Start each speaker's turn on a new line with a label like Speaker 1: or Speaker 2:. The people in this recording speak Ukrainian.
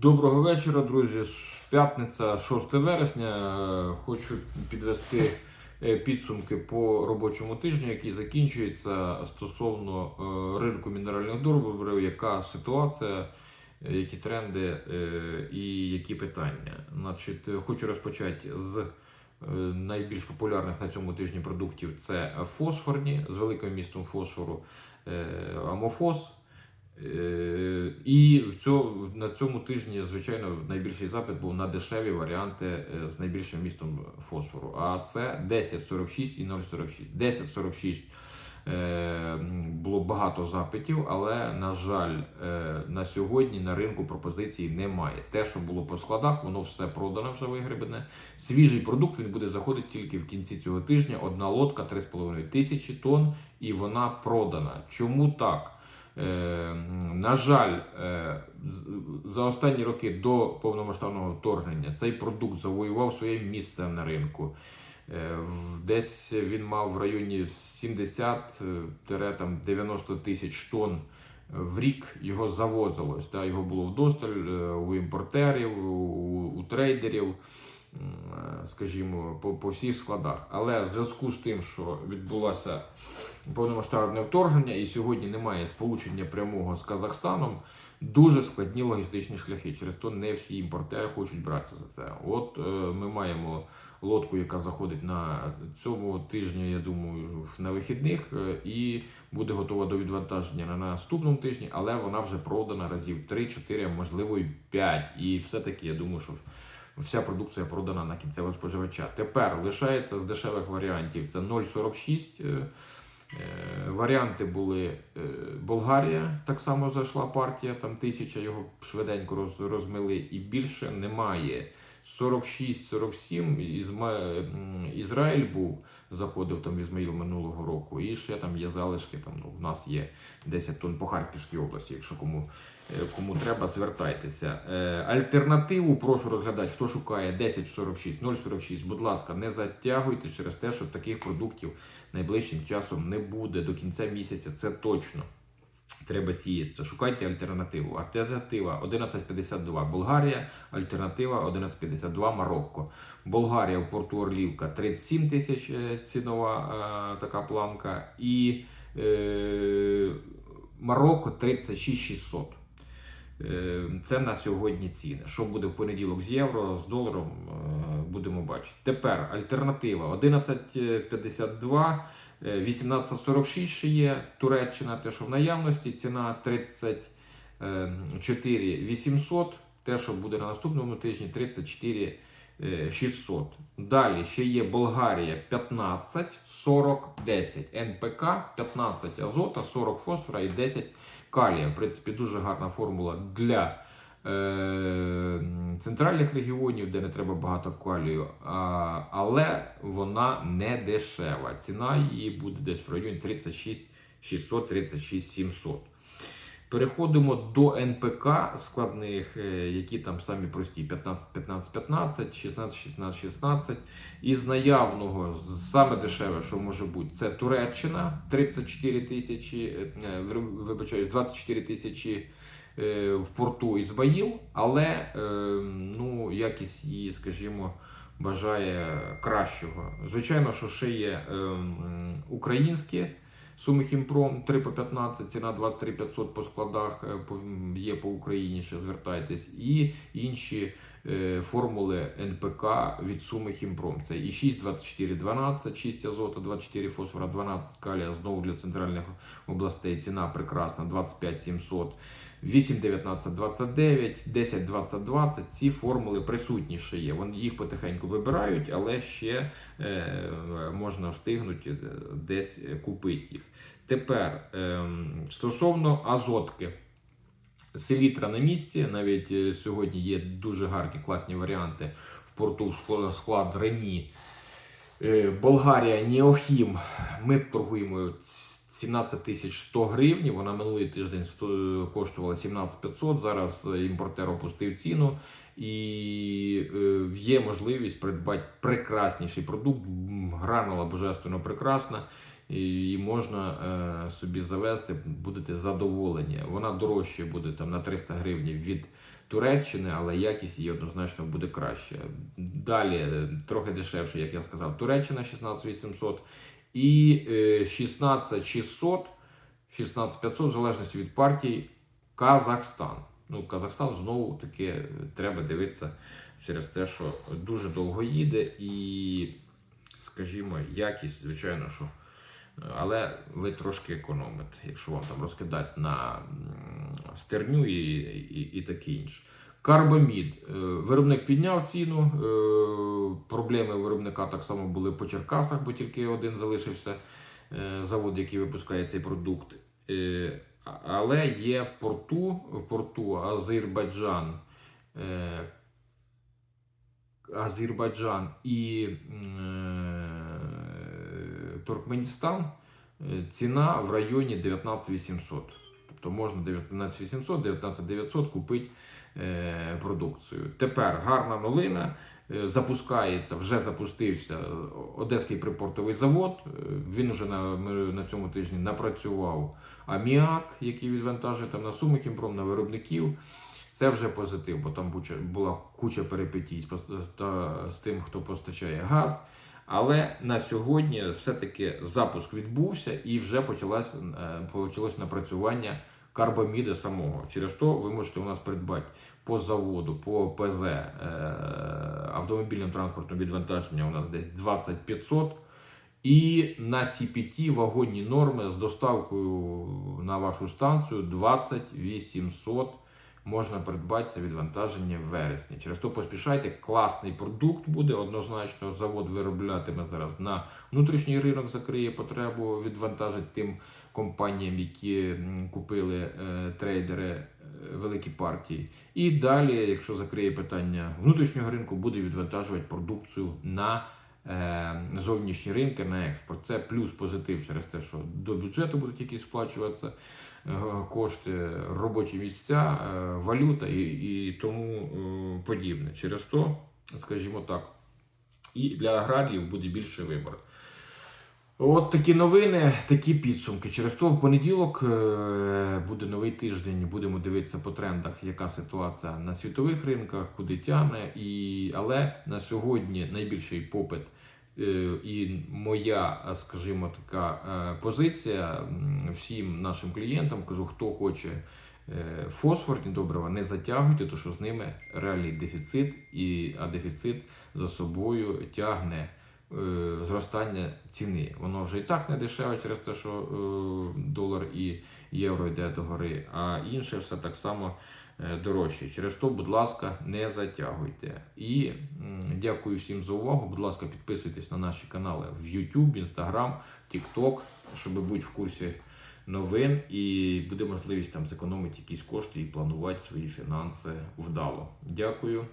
Speaker 1: Доброго вечора, друзі. П'ятниця, 6 вересня. Е, Хочу підвести е, підсумки по робочому тижню, який закінчується стосовно е, ринку мінеральних добрив, яка ситуація, які тренди і які питання. Значить, хочу розпочати з найбільш популярних на цьому тижні продуктів це фосфорні з великим містом фосфору амофос. Е, І в цьому, на цьому тижні, звичайно, найбільший запит був на дешеві варіанти е, з найбільшим містом фосфору. А це 1046 і 046. 1046 е, було багато запитів, але, на жаль, на сьогодні на ринку пропозицій немає. Те, що було по складах, воно все продано, вже вигребене. Свіжий продукт він буде заходити тільки в кінці цього тижня. Одна лодка 3,5 тисячі тонн, і вона продана. Чому так? Е, на жаль, е, за останні роки до повномасштабного вторгнення цей продукт завоював своє місце на ринку. Е, Десь він мав в районі 70-90 тисяч тонн в рік його завозилось. Та, його було вдосталь у імпортерів, у, трейдерів, скажімо, по, по всіх складах. Але в зв'язку з тим, що відбулося повномасштабне вторгнення, і сьогодні немає сполучення прямого з Казахстаном. Дуже складні логістичні шляхи. Через то не всі імпортери хочуть братися за це. От е, ми маємо лодку, яка заходить на цьому тижні, я думаю, на вихідних, е, і буде готова до відвантаження на наступному тижні, але вона вже продана разів 3-4, можливо, і 5. І все-таки я думаю, що вся продукція продана на кінцевого споживача. Тепер лишається з дешевих варіантів це 0,46. е, Е, Варіанти були е, Болгарія, так само зайшла партія, там тисяча його швиденько роз, розмили, і більше немає. 46-47 Ізма... м, Ізраїль був, заходив там в Ізмаїл минулого року, і ще там є залишки. Там ну, в нас є 10 тонн по Харківській області. Якщо кому, е, кому треба, звертайтеся. Е, Альтернативу прошу розглядати, хто шукає 1046, 046. Будь ласка, не затягуйте через те, що таких продуктів найближчим часом не буде до кінця місяця. Це точно. Треба сіяти. Шукайте альтернативу. Альтернатива 1152 Болгарія, альтернатива 1152 Марокко. Болгарія в порту Орлівка 37 тисяч е, цінова е, така планка. І е, Марокко 36 600. Е, Це на сьогодні ціни. Що буде в понеділок з євро, з доларом, е, будемо бачити. Тепер альтернатива 1152. Е, 1846 ще є Туреччина, те, що в наявності, ціна 34 800, те, що буде на наступному тижні, 34 е, 600. Далі ще є Болгарія 15, 40, 10. НПК 15 азота, 40 фосфора і 10 калія. В принципі, дуже гарна формула для е, центральних регіонів, де не треба багато калію, а, але вона не дешева. Ціна її буде десь в районі 36 600, 36 700. Переходимо до НПК складних, е, які там самі прості: 15, 15, 15, 16, 16, 16. Із наявного, саме дешеве, що може бути, це Туреччина 34 тисячі, е, ви- вибачаюсь, 24 тисячі е, в порту Ізбаїл, але е, ну, якість її, скажімо, бажає кращого. Звичайно, що ще є е, українські. Суми Хімпром 3 по 15, ціна 23 500 по складах е, є по Україні, ще звертайтесь. І інші е, формули НПК від суми Хімпром. Це і 6, 24, 12, 6 азота, 24 фосфора, 12 калія. Знову для центральних областей ціна прекрасна, 25 700. 8, 19, 29, 10, 20, 20. Ці формули присутні ще є. Вони їх потихеньку вибирають, але ще е, можна встигнути десь купити їх. Тепер ем, стосовно азотки. Селітра на місці. Навіть е, сьогодні є дуже гарні класні варіанти в порту склад- Рені. Е, Болгарія Неохім. Ми торгуємо ц- 17 100 гривень. Вона минулий тиждень коштувала 17 500. Зараз е, імпортер опустив ціну. І є можливість придбати прекрасніший продукт. Гранула божественно прекрасна. І, можна е, собі завести, будете задоволені. Вона дорожче буде там на 300 гривень від Туреччини, але якість її однозначно буде краще. Далі е, трохи дешевше, як я сказав, Туреччина 16800 і е, 16600, 16500, в залежності від партій, Казахстан. Ну, Казахстан знову таки е, треба дивитися через те, що дуже довго їде, і, скажімо, якість, звичайно, що. Але ви трошки економите, якщо вам там розкидати на стерню і, і, і таке інше. Карбамід. Е, Виробник підняв ціну. е, Проблеми виробника так само були по Черкасах, бо тільки один залишився е, завод, який випускає цей продукт. Але є в порту, в порту Азербайджан, Азербайджан і Туркменістан е, ціна в районі 19800. Тобто можна 19800, 19900 купити продукцію. Тепер гарна новина. е, Запускається, вже запустився е, Одеський припортовий завод. Е, Він вже на, на цьому тижні напрацював аміак, який відвантажує там на суми Кімпром, на виробників. Це вже позитив, бо там була куча та з тим, хто постачає газ. Але на сьогодні все-таки запуск відбувся і вже почалось, е, почалось напрацювання карбаміда самого. Через то ви можете у нас придбати по заводу, по ПЗ е, автомобільним транспортом відвантаження у нас десь 2500. І на CPT вагонні норми з доставкою на вашу станцію 2800 можна придбати це відвантаження в вересні. Через то поспішайте, класний продукт буде. Однозначно, завод вироблятиме зараз на внутрішній ринок, закриє потребу відвантажити тим компаніям, які купили е, трейдери е, великі партії. І далі, якщо закриє питання внутрішнього ринку, буде відвантажувати продукцію на е, зовнішні ринки на експорт. Це плюс позитив через те, що до бюджету будуть якісь сплачуватися кошти, робочі місця, е, валюта і, і тому е, подібне. Через то, скажімо так, і для аграріїв буде більше вибору. От такі новини, такі підсумки. Через то в понеділок е, буде новий тиждень. Будемо дивитися по трендах, яка ситуація на світових ринках, куди тягне. І, але на сьогодні найбільший попит е, і моя, е, скажімо, така е, позиція всім нашим клієнтам кажу, хто хоче. е, Фосфорні добрива не затягуйте, тому що з ними реальний дефіцит, і, а дефіцит за собою тягне е, зростання ціни. Воно вже і так не дешеве через те, що е, долар і євро йде до гори, а інше все так само е, дорожче. Через то, будь ласка, не затягуйте. І дякую всім за увагу. Будь ласка, підписуйтесь на наші канали в YouTube, Instagram, TikTok, щоб бути в курсі новин, і буде можливість там зекономити якісь кошти і планувати свої фінанси вдало. Дякую.